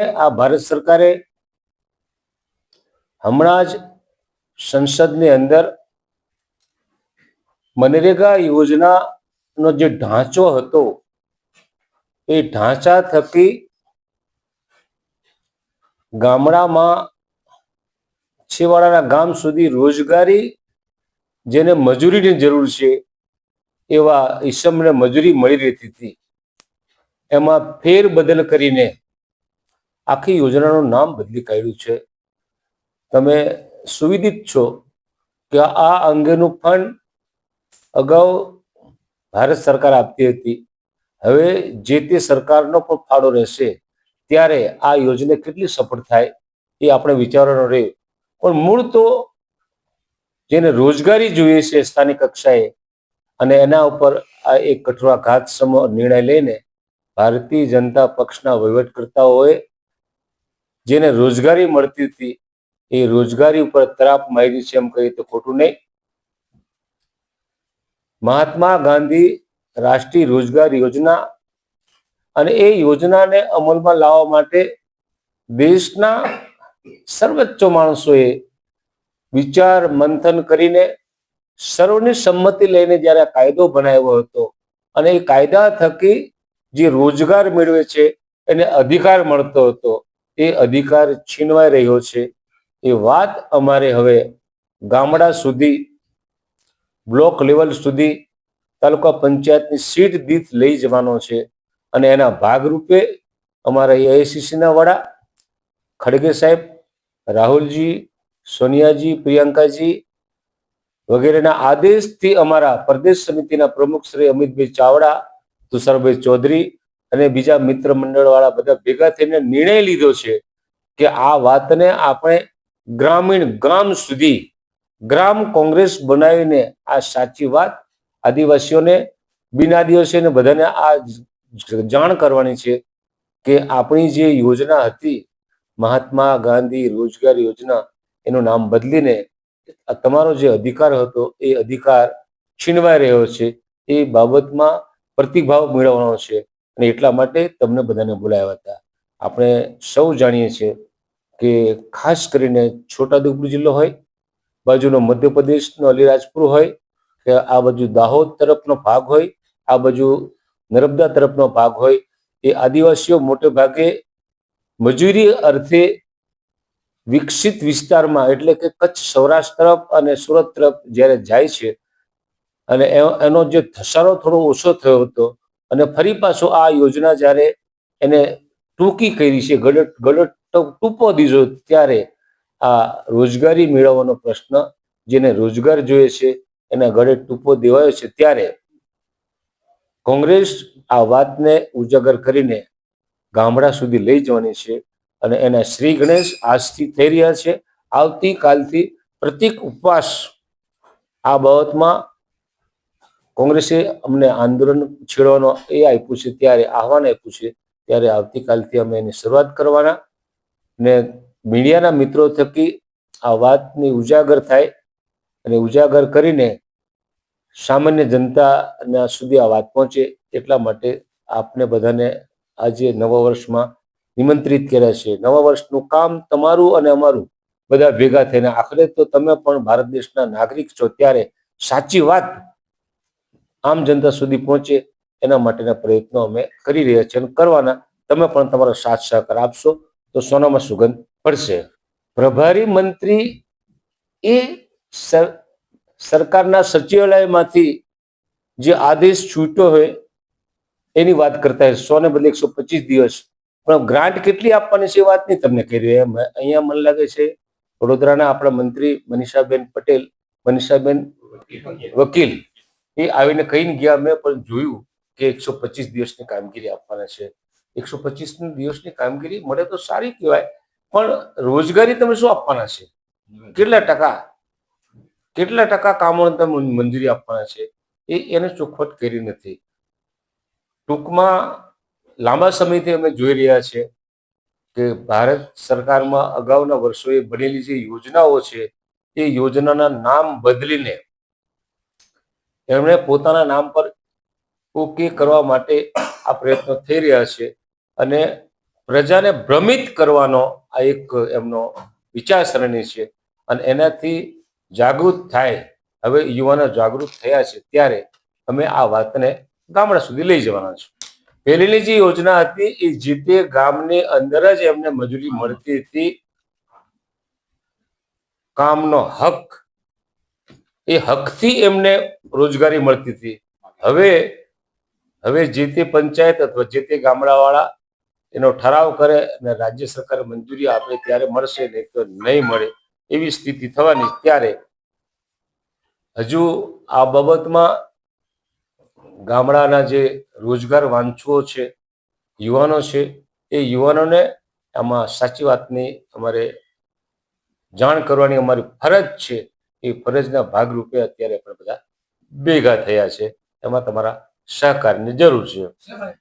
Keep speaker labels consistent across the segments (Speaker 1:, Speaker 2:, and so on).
Speaker 1: આ ભારત સરકારે હમણાં જ સંસદની અંદર મનરેગા યોજનાનો જે ઢાંચો હતો, એ ઢાંચા થકી ગામડામાં છેવાડાના ગામ સુધી રોજગારી જેને મજૂરીની જરૂર છે, એવા ઈસમને મજૂરી મળી રહેતી હતી. એમાં ફેરબદલ કરીને આખી યોજનાનું નામ બદલી કાઢ્યું છે. તમે સુવિદિત છો કે આ અંગેનું ફંડ અગાઉ ભારત સરકાર આપતી હતી. હવે જે તે સરકારનો પણ ફાળો રહેશે, ત્યારે આ યોજના કેટલી સફળ થાય એ આપણે વિચારવાનો રહે પણ મૂળ તો જેને રોજગારી જોઈએ છે સ્થાનિક કક્ષાએ અને એના ઉપર આ એક કઠોરાઘાત સમ નિર્ણય લઈને ભારતીય જનતા પક્ષના વહીવટકર્તાઓએ જેને રોજગારી મળતી હતી, એ રોજગારી ઉપર તરાપ મારી છે એમ કહીએ તો ખોટું નહીં. મહાત્મા ગાંધી રાષ્ટ્રીય રોજગાર યોજના અને એ યોજનાને અમલમાં લાવવા માટે દેશના સર્વોચ્ચ માણસોએ વિચાર મંથન કરીને સર્વની સંમતિ લઈને જ્યારે કાયદો બનાવ્યો હતો અને એ કાયદા થકી જે રોજગાર મેળવે છે, એને અધિકાર મળતો હતો એ અધિકાર છીનવાઈ રહ્યો છે. એ વાત અમારે હવે ગામડા સુધી, બ્લોક લેવલ સુધી, તાલુકા પંચાયતની સીટ દીઠ લઈ જવાનો છે અને એના ભાગરૂપે અમારા એઆઈસીસીના વડા, ખડગે સાહેબ, રાહુલજી, સોનિયાજી, પ્રિયંકાજી વગેરેના આદેશથી અમારા પ્રદેશ સમિતિના પ્રમુખ શ્રી અમિતભાઈ ચાવડા, તુષારભાઈ ચૌધરી અને બીજા મિત્ર મંડળ વાળા બધા ભેગા થઈને નિર્ણય લીધો છે કે આ વાતને આપણે ગ્રામીણ ગામ સુધી ગ્રામ કોંગ્રેસ બનાવીને આ સાચી વાત આદિવાસીઓને બિના દિવસે ને બધાને આ જાણ કરવાની છે કે આપણી જે યોજના હતી, મહાત્મા ગાંધી રોજગાર યોજના, એનું નામ બદલીને તમારો જે અધિકાર હતો, એ અધિકાર છીનવાઈ રહ્યો છે, એ બાબતમાં પ્રતિભાવ મેળવવાનો છે. અને એટલા માટે તમને બધાને બોલાવ્યા હતા. આપણે સૌ જાણીએ છીએ કે ખાસ કરીને છોટાઉદેપુર જિલ્લો હોય, બાજુનો મધ્યપ્રદેશનો અલીરાજપુર હોય, કે આ બાજુ દાહોદ તરફનો ભાગ હોય, આ બાજુ નર્મદા તરફનો ભાગ હોય, એ આદિવાસીઓ મોટે ભાગે મજૂરી અર્થે વિકસિત વિસ્તારમાં એટલે કે કચ્છ સૌરાષ્ટ્ર તરફ અને સુરત તરફ જ્યારે જાય છે, અને એનો જે ધસારો થોડો ઓછો થયો હતો અને ફરી પાછો આ યોજના જ્યારે એને ટૂંકી કરી છે, ગડટ ગડટ ટૂંકો દીધો ત્યારે આ રોજગારી મેળવવાનો પ્રશ્ન જેને રોજગાર જોઈએ છે, એના ગળે ટૂંપો દેવાયો છે ત્યારે કોંગ્રેસ આ વાતને ઉજાગર કરીને ગામડા સુધી લઈ જવાની છે અને એના શ્રી ગણેશ આજથી થઈ રહ્યા છે. આવતીકાલથી પ્રતિક ઉપવાસ આ બાબતમાં કોંગ્રેસે અમને આંદોલન છેડવાનો એ આપ્યું છે, ત્યારે આહવાન આપ્યું છે, ત્યારે આવતીકાલથી અમે એની શરૂઆત કરવાના ને મીડિયાના મિત્રો થકી આ વાતની ઉજાગર થાય અને ઉજાગર કરીને સામાન્ય જનતાના સુધી આ વાત પહોંચે એટલા માટે આપને બધાને આજે નવા વર્ષમાં નિમંત્રિત કર્યા છે. નવા વર્ષનું કામ તમારું અને અમારું બધા ભેગા થઈને. આખરે તો તમે પણ ભારત દેશના નાગરિક છો, ત્યારે સાચી વાત આમ જનતા સુધી પહોંચે એના માટેના પ્રયત્નો અમે કરી રહ્યા છીએ અને કરવાના તમે પણ તમારો સાથ સહકાર આપશો તો સોનામાં સુગંધ પડશે. પ્રભારી મંત્રી એ સરકારના સચિવાલયમાંથી જે આદેશ છૂટ્યો હોય એની વાત કરતા હોય, સો ને બદલે એકસો પચીસ દિવસ. પણ ગ્રાન્ટ કેટલી આપવાની છે એ વાત નહીં તમને કહી રહ્યા. અહીંયા મને લાગે છે વડોદરાના આપણા મંત્રી મનીષાબેન પટેલ, મનીષાબેન વકીલ એ આવીને કહીને ગયા મેં, પણ જોયું કે એકસો પચીસ દિવસની કામગીરી આપવાના છે. એકસો પચીસ દિવસની કામગીરી મળે તો સારી કહેવાય, પણ રોજગારી તમે શું આપવાના છે? કેટલા ટકા? કેટલા ટકા કામોને તમે મંજૂરી આપવાના છે? એ એને ચોખવટ કરી નથી. ટૂંકમાં લાંબા સમયથી અમે જોઈ રહ્યા છે કે ભારત સરકારમાં અગાઉના વર્ષોએ બનેલી જે યોજનાઓ છે, એ યોજનાના નામ બદલીને એમણે પોતાના નામ પર ઓકે કરવા માટે આ પ્રયત્નો થઈ રહ્યા છે અને પ્રજાને ભ્રમિત કરવાનો આ એક એમનો વિચારસરણી છે અને એનાથી જાગૃત થાય. હવે યુવાનો જાગૃત થયા છે ત્યારે અમે આ વાતને ગામડા સુધી લઈ જવાના છે. પહેલીની જે યોજના હતી એ જે તે ગામની અંદર જ એમને મજૂરી મળતી હતી. કામનો હક એ હકથી એમને રોજગારી મળતી હતી. હવે હવે જે તે પંચાયત અથવા જે તે ગામડાવાળા એનો ઠરાવ કરે અને રાજ્ય સરકારે મંજૂરી આપે ત્યારે મળશે નહીં તો નહીં મળે એવી સ્થિતિ થવાની ત્યારે હજુ આ બાબતમાં ગામડાના જે રોજગાર વાંચુઓ છે, યુવાનો છે, એ યુવાનોને આમાં સાચી વાતની અમારે જાણ કરવાની અમારી ફરજ છે. એ ફરજના ભાગરૂપે અત્યારે આપણે બધા ભેગા થયા છે. એમાં તમારા સહકારની જરૂર છે.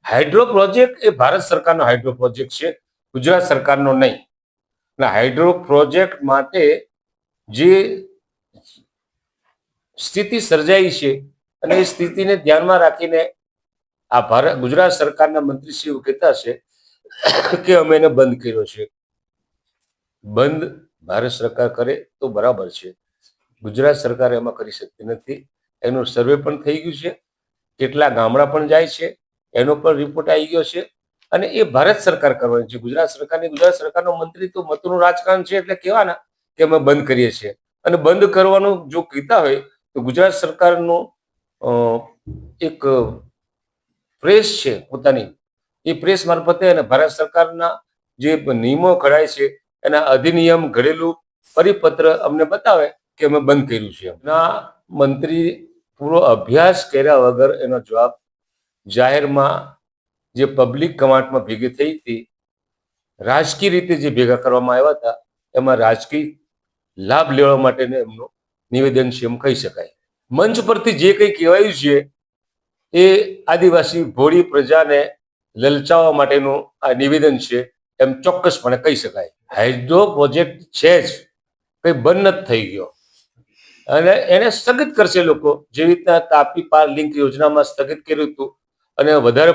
Speaker 1: હાઇડ્રો પ્રોજેક્ટ એ ભારત સરકારનો હાઇડ્રો પ્રોજેક્ટ છે. ગુજરાત સરકારનો નહીં. હાઇડ્રો પ્રોજેક્ટ માટે જે સ્થિતિ સર્જાઈ છે અને એ સ્થિતિને ધ્યાનમાં રાખીને આ ભારત, ગુજરાત સરકારના મંત્રીશ્રીઓ કહેતા છે કે અમે એને બંધ કર્યો છે. બંધ ભારત સરકાર કરે તો બરાબર છે. ગુજરાત સરકાર એમાં કરી શકતી નથી. એનું સર્વે પણ થઈ ગયું છે. કેટલા ગામડા પણ જાય છે. એનો પણ રિપોર્ટ આવી ગયો છે. અને એ ભારત સરકાર કરવાની છે. ગુજરાત સરકારની, ગુજરાત સરકારનો મંત્રી તો મતનું રાજકારણ છે એટલે કહેવાના કે અમે બંધ કરીએ છીએ. અને બંધ કરવાનું જો કહેતા હોય તો ગુજરાત સરકારનું એક પ્રેસ છે પોતાની. એ પ્રેસ મારફતે અને ભારત સરકારના જે નિયમો ઘડાય છે એના અધિનિયમ ઘડેલું પરિપત્ર અમને બતાવે કે અમે બંધ કર્યું છે એમના મંત્રી પૂરો અભ્યાસ કર્યા વગર એનો જવાબ જાહેરમાં જે પબ્લિક કમાન્ડમાં ભેગી થઈ હતી, રાજકીય રીતે જે ભેગા કરવામાં આવ્યા હતા, એમાં રાજકીય લાભ લેવા માટેનું એમનું નિવેદન છે એમ કહી શકાય. મંચ પરથી જે કંઈ કહેવાયું છે, એ આદિવાસી ભોળી પ્રજાને લલચાવવા માટેનું આ નિવેદન છે એમ ચોક્કસપણે કહી શકાય. હાઇડ્રો પ્રોજેક્ટ છે જ. કંઈ બંધ નથી થઈ ગયો. અને એને સ્થગિત કરશે લોકો. જેવી રીતના તાપી પાર લિંક યોજનામાં સ્થગિત કર્યું હતું અને વધારે